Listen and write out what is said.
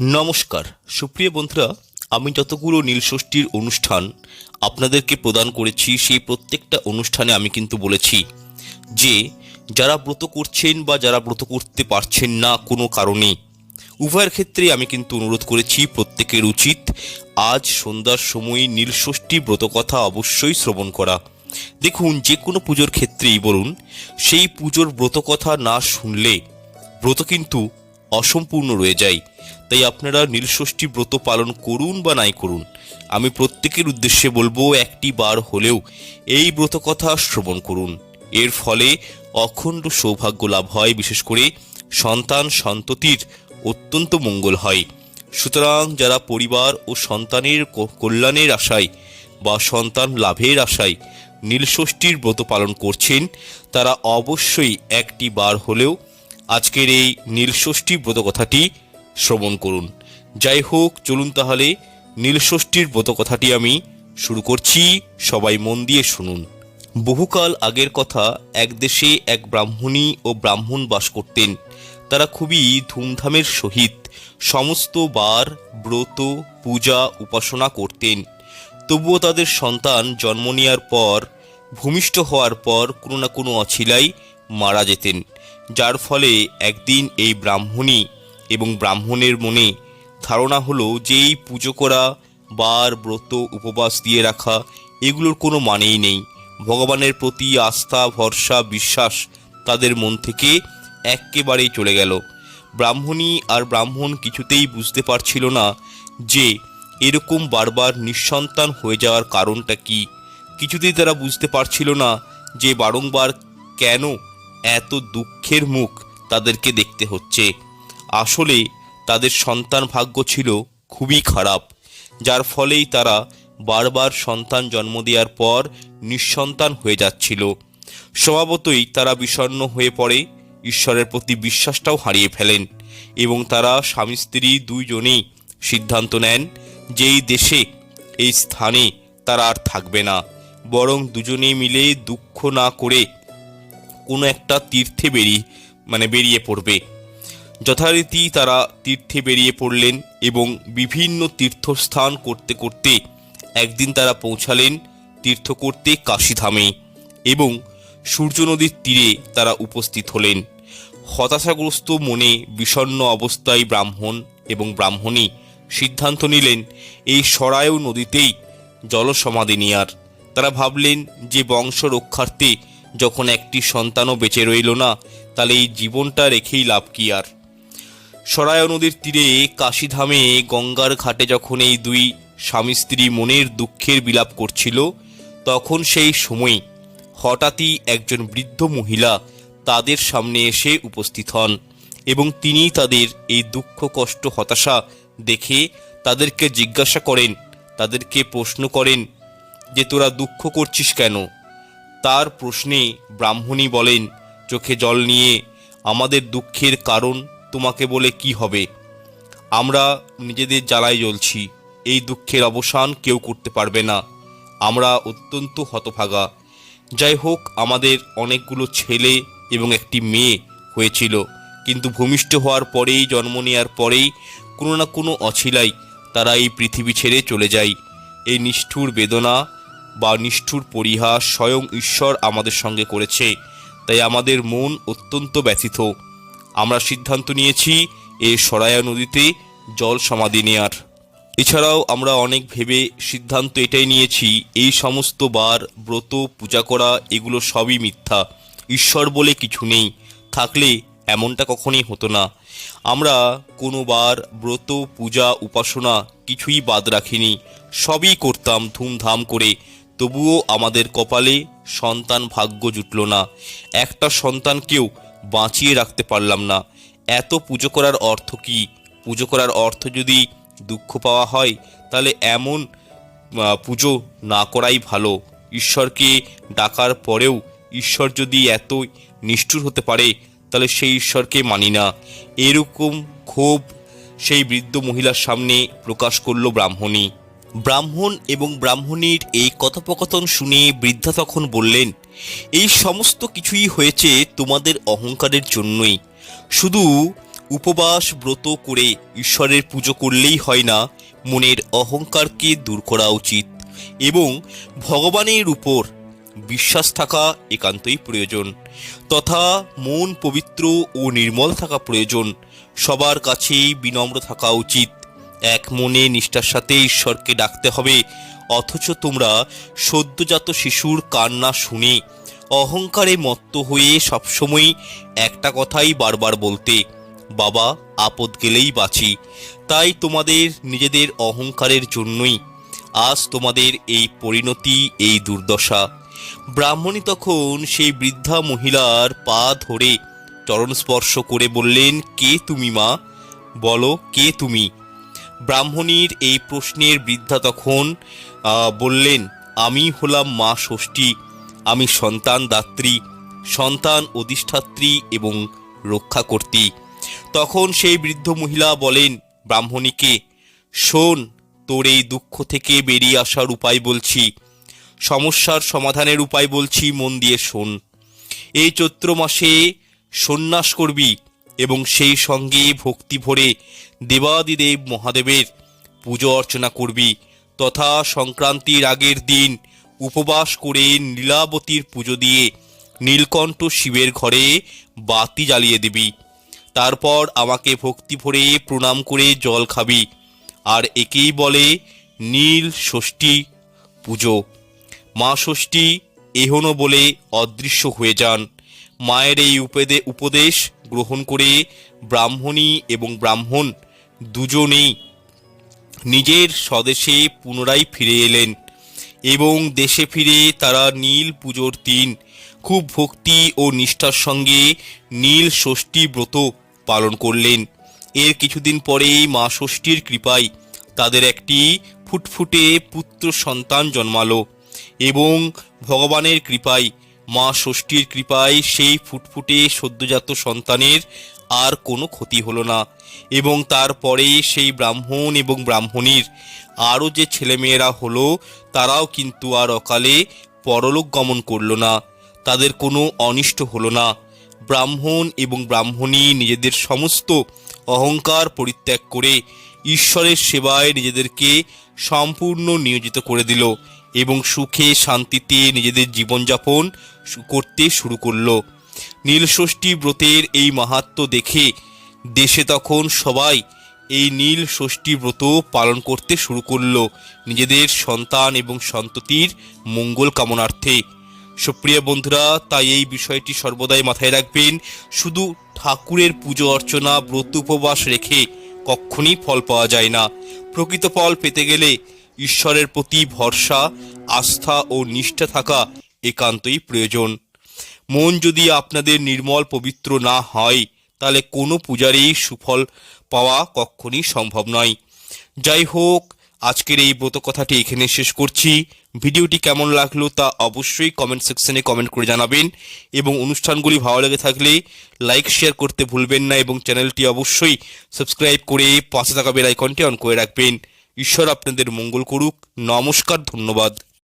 নমস্কার। সুপ্রিয় বন্ধুরা, আমি যতগুলো নীলষষ্ঠীর অনুষ্ঠান আপনাদেরকে প্রদান করেছি, সেই প্রত্যেকটা অনুষ্ঠানে আমি কিন্তু বলেছি যে, যারা ব্রত করছেন বা যারা ব্রত করতে পারছেন না কোনো কারণে, উভয়ের ক্ষেত্রে আমি কিন্তু অনুরোধ করেছি প্রত্যেকের উচিত আজ সন্ধ্যার সময় নীলষষ্ঠী ব্রতকথা অবশ্যই শ্রবণ করা। দেখুন, যে কোনো পুজোর ক্ষেত্রেই বলুন, সেই পুজোর ব্রতকথা না শুনলে ব্রত কিন্তু অসম্পূর্ণ রয়ে যায়। তাই আপনারা নীলষষ্ঠী ব্রত পালন করুন বা নাই করুন, আমি প্রত্যেকের উদ্দেশ্যে বলব একটি বার হলেও এই ব্রত কথা শ্রবণ করুন। এর ফলে অখণ্ড সৌভাগ্য লাভ হয়, বিশেষ করে সন্তান সন্ততির অত্যন্ত মঙ্গল হয়। সুতরাং যারা পরিবার ও সন্তানের কল্যাণের আশায় বা সন্তান লাভের আশায় নীলষষ্ঠীর ব্রত পালন করছেন, তারা অবশ্যই একটি বার হলেও আজকের এই নীলষষ্ঠী ব্রত কথাটি শ্রবণ করুন। যাই হোক, চলুন তাহলে নীলষষ্ঠীর ব্রত কথাটি আমি শুরু করছি। সবাই মন দিয়ে শুনুন। বহুকাল আগের কথা এক দেশে এক ব্রাহ্মণী ও ব্রাহ্মণ বাস করতেন। তারা খুবই ধুমধামের সহিত সমস্ত বার ব্রত, পূজা, উপাসনা করতেন। তবুও তাদের সন্তান জন্ম নেওয়ার পর, ভূমিষ্ঠ হওয়ার পর কোনো না কোনো অছিলাই মারা যেতেন। যার ফলে একদিন এই ব্রাহ্মণী এবং ব্রাহ্মণের মনে ধারণা হলো যে এই পুজো করা, বার, ব্রত, উপবাস দিয়ে রাখা, এগুলোর কোনো মানেই নেই। ভগবানের প্রতি আস্থা, ভরসা, বিশ্বাস তাদের মন থেকে একেবারেই চলে গেল। ব্রাহ্মণী আর ব্রাহ্মণ কিছুতেই বুঝতে পারছিল না যে এরকম বারবার নিঃসন্তান হয়ে যাওয়ার কারণটা কি। কিছুতেই তারা বুঝতে পারছিল না যে বারংবার কেন এত দুঃখের মুখ তাদেরকে দেখতে হচ্ছে। আসলে তাদের সন্তান ভাগ্য ছিল খুবই খারাপ, যার ফলেই তারা বারবার সন্তান জন্ম দেওয়ার পর নিঃসন্তান হয়ে যাচ্ছিল। স্বভাবতই তারা বিষণ্ণ হয়ে পড়ে, ঈশ্বরের প্রতি বিশ্বাসটাও হারিয়ে ফেলেন এবং তারা স্বামী স্ত্রী দুইজনেই সিদ্ধান্ত নেন যে এই দেশে, এই স্থানে তারা আর থাকবে না, বরং দুজনে মিলে দুঃখ না করে কোনো একটা তীর্থে বেরিয়ে মানে বেরিয়ে পড়বে। যথারীতি তারা তীর্থে বেরিয়ে পড়লেন এবং বিভিন্ন তীর্থস্থান করতে করতে একদিন তারা পৌঁছালেন তীর্থ করতে কাশীধামে এবং সূর্য নদীর তীরে তারা উপস্থিত হলেন। হতাশাগ্রস্ত মনে বিষণ্ণ অবস্থায় ব্রাহ্মণ এবং ব্রাহ্মণী সিদ্ধান্ত নিলেন, এই সরায়ু নদীতেই জলসমাধি নেয়ার। তারা ভাবলেন যে বংশ রক্ষার্থে যখন একটি সন্তানও বেঁচে রইল না, তাহলে এই জীবনটা রেখেই লাভ কি আর? সরায় নদীর তীরে কাশীধামে গঙ্গার ঘাটে যখন এই দুই স্বামী স্ত্রী মনের দুঃখের বিলাপ করছিল, তখন সেই সময় হঠাৎই একজন বৃদ্ধ মহিলা তাদের সামনে এসে উপস্থিত হন এবং তিনি তাদের এই দুঃখ, কষ্ট, হতাশা দেখে তাদেরকে জিজ্ঞাসা করেন, তাদেরকে প্রশ্ন করেন যে, তোরা দুঃখ করছিস কেন? তার প্রশ্নে ব্রাহ্মণী বলেন, চোখে জল নিয়ে আমাদের দুঃখের কারণ তোমাকে বলে কি হবে? আমরা নিজেদের জ্বালায় জ্বলছি। এই দুঃখের অবসান কেউ করতে পারবে না। আমরা অত্যন্ত হতভাগা। যাই হোক, আমাদের অনেকগুলো ছেলে এবং একটি মেয়ে হয়েছিল। কিন্তু ভূমিষ্ঠ হওয়ার পরেই, জন্ম নেওয়ার পরেই কোনো না কোনো অছিলাই তারা এই পৃথিবী ছেড়ে চলে যায়। এই নিষ্ঠুর বেদনা বা নিষ্ঠুর পরিহাস স্বয়ং ঈশ্বর আমাদের সঙ্গে করেছে। তাই আমাদের মন অত্যন্ত ব্যথিত। আমরা সিদ্ধান্ত নিয়েছি এ সরায়া নদীতে জল সমাধি নেয়ার। এছাড়াও আমরা অনেক ভেবে সিদ্ধান্ত এটাই নিয়েছি, এই সমস্ত বার, ব্রত, পূজা করা, এগুলো সবই মিথ্যা। ঈশ্বর বলে কিছু নেই, থাকলে এমনটা কখনোই হতো না। আমরা কোনো বার ব্রত, পূজা, উপাসনা কিছুই বাদ রাখিনি, সবই করতাম ধুমধাম করে। তবুও আমাদের কপালে সন্তান ভাগ্য জুটল না। একটা সন্তানকেও বাঁচিয়ে রাখতে পারলাম না। এত পুজো করার অর্থ কি? পুজো করার অর্থ যদি দুঃখ পাওয়া হয়, তাহলে এমন পুজো না করাই ভালো। ঈশ্বরকে ডাকার পরেও ঈশ্বর যদি এত নিষ্ঠুর হতে পারে, তাহলে সেই ঈশ্বরকে মানি না। এরকম ক্ষোভ সেই বৃদ্ধ মহিলার সামনে প্রকাশ করল ব্রাহ্মণী ব্রাহ্মণ এবং ব্রাহ্মণীর এই কথোপকথন শুনে বৃদ্ধা তখন বললেন, এই সমস্ত কিছুই হয়েছে তোমাদের অহংকারের জন্যই। শুধু উপবাস ব্রত করে ঈশ্বরের পুজো করলেই হয় না, মনের অহংকারকে দূর করা উচিত এবং ভগবানের উপর বিশ্বাস থাকা একান্তই প্রয়োজন। তথা মন পবিত্র ও নির্মল থাকা প্রয়োজন। সবার কাছেই বিনম্র থাকা উচিত। এক মনে নিষ্ঠার সাথে ঈশ্বরকে ডাকতে হবে, অথচ তোমরা সদ্যজাত শিশুর কান্না শুনে অহংকারে মত্ত হয়ে সবসময় একটা কথাই বারবার বলতে, বাবা, আপদ গেলেই বাঁচি। তাই তোমাদের নিজেদের অহংকারের জন্যই আজ তোমাদের এই পরিণতি, এই দুর্দশা। ব্রাহ্মণী তখন সেই বৃদ্ধা মহিলার পা ধরে চরণ স্পর্শ করে বললেন, কে তুমি মা? বলো, কে তুমি? ব্রাহ্মণীর এই প্রশ্নের বৃদ্ধা তখন বললেন, আমি হলাম মা ষষ্ঠী, আমি সন্তান দাত্রী, সন্তান অধিষ্ঠাত্রী এবং রক্ষাকর্ত্রী। তখন সেই বৃদ্ধ মহিলা বলেন, ব্রাহ্মণীকে, শোন, তোর এই দুঃখ থেকে বেরিয়ে আসার উপায় বলছি, সমস্যার সমাধানের উপায় বলছি, মন দিয়ে শোন। এই চৈত্র মাসে সন্ন্যাস করবি এবং সেই সঙ্গে ভক্তি ভরে দেবাদিদেব মহাদেবের পুজো অর্চনা করবি। তথা সংক্রান্তির আগের দিন উপবাস করে নীলাবতীর পুজো দিয়ে নীলকণ্ঠ শিবের ঘরে বাতি জ্বালিয়ে দিবি। তারপর আমাকে ভক্তি ভরে প্রণাম করে জল খাবি। আর একেই বলে নীল ষষ্ঠী পুজো। মা ষষ্ঠী এহনো বলে অদৃশ্য হয়ে যান। মায়ের এই উপদে, উপদেশ গ্রহণ করে ব্রাহ্মণী এবং ব্রাহ্মণ দুজনেই নিজের স্বদেশে পুনরায় ফিরে এলেন এবং দেশে ফিরে তারা নীল পুজোর দিন খুব ভক্তি ও নিষ্ঠার সঙ্গে নীল ষষ্ঠী ব্রত পালন করলেন। এর কিছুদিন পরেই মা ষষ্ঠীর কৃপায় তাদের একটি ফুটফুটে পুত্র সন্তান জন্মালো এবং ভগবানের কৃপায় মা ষষ্ঠীর কৃপায় সেই ফুটফুটে সদ্যজাত সন্তানের আর কোনো ক্ষতি হলো না। এবং তারপরে সেই ব্রাহ্মণ এবং ব্রাহ্মণীর আরও যে ছেলেমেয়েরা হলো, তারাও কিন্তু আর অকালে পরলোক গমন করল না। তাদের কোনো অনিষ্ট হলো না। ব্রাহ্মণ এবং ব্রাহ্মণী নিজেদের সমস্ত অহংকার পরিত্যাগ করে ঈশ্বরের সেবায় নিজেদেরকে সম্পূর্ণ নিয়োজিত করে দিল। এবং সুখে শান্তিতে নিজেদের জীবনযাপন করতে শুরু করল। নীলষষ্ঠী ব্রতের এই মাহাত্ম দেখে দেশে তখন সবাই এই নীল ষষ্ঠী ব্রত পালন করতে শুরু করল নিজেদের সন্তান এবং সন্ততির মঙ্গল কামনার্থে। সুপ্রিয় বন্ধুরা, তাই এই বিষয়টি সর্বদাই মাথায় রাখবেন, শুধু ঠাকুরের পুজো অর্চনা, ব্রত উপবাস রেখে কখনই ফল পাওয়া যায় না। প্রকৃত ফল পেতে গেলে ঈশ্বরের প্রতি ভরসা, আস্থা ও নিষ্ঠা থাকা একান্তই প্রয়োজন। মন যদি আপনাদের নির্মল পবিত্র না হয়, তাহলে কোনো পূজারই সুফল পাওয়া কখনই সম্ভব নয়। যাই হোক, আজকের এই ব্রত কথাটি এখানে শেষ করছি। ভিডিওটি কেমন লাগল তা অবশ্যই কমেন্ট সেকশনে কমেন্ট করে জানাবেন এবং অনুষ্ঠানগুলি ভালো লেগে থাকলে লাইক শেয়ার করতে ভুলবেন না এবং চ্যানেলটি অবশ্যই সাবস্ক্রাইব করে পাশে থাকা বেল আইকনটি অন করে রাখবেন। ঈশ্বর আপনাদের মঙ্গল করুক। নমস্কার ধন্যবাদ।